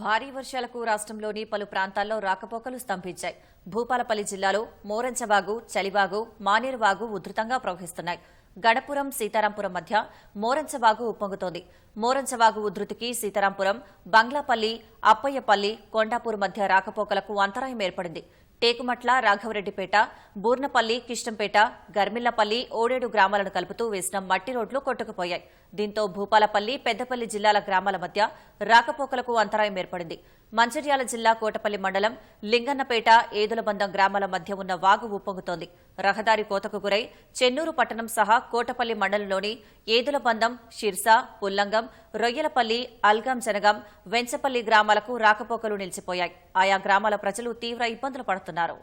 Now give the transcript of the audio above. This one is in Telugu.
భారీ వర్షాలకు రాష్ట్రంలోని పలు ప్రాంతాల్లో రాకపోకలు స్తంభించాయి. భూపాలపల్లి జిల్లాలో మోరంచవాగు చలివాగు మానేరువాగు ఉధృతంగా ప్రవహిస్తున్నాయి. గణపురం సీతారాంపురం మధ్య మోరంచవాగు ఉప్పొంగుతోంది. మోరంచవాగు ఉధృతికి సీతారాంపురం బంగ్లాపల్లి అప్పయ్యపల్లి కొండాపూర్ మధ్య రాకపోకలకు అంతరాయం ఏర్పడింది. టేకుమట్ల రాఘవరెడ్డిపేట బూర్నపల్లి కిష్టంపేట గర్మిల్లపల్లి ఓడేడు గ్రామాలను కలుపుతూ వేసిన మట్టి రోడ్లు కొట్టుకుపోయాయి. దీంతో భూపాలపల్లి పెద్దపల్లి జిల్లాల గ్రామాల మధ్య రాకపోకలకు అంతరాయం ఏర్పడింది. మంచిర్యాల జిల్లా కోటపల్లి మండలం లింగన్నపేట ఏదులబందం గ్రామాల మధ్య ఉన్న వాగు ఉప్పొంగుతోంది రహదారి కోతకు గురై చెన్నూరు పట్టణం సహా కోటపల్లి మండలంలోని ఏదులబందం షిర్సా పుల్లంగం రొయ్యలపల్లి అల్గం జనగం వెంచపల్లి గ్రామాలకు రాకపోకలు నిలిచిపోయాయి. ఆయా గ్రామాల ప్రజలు తీవ్ర ఇబ్బందులు పడుతున్నారు.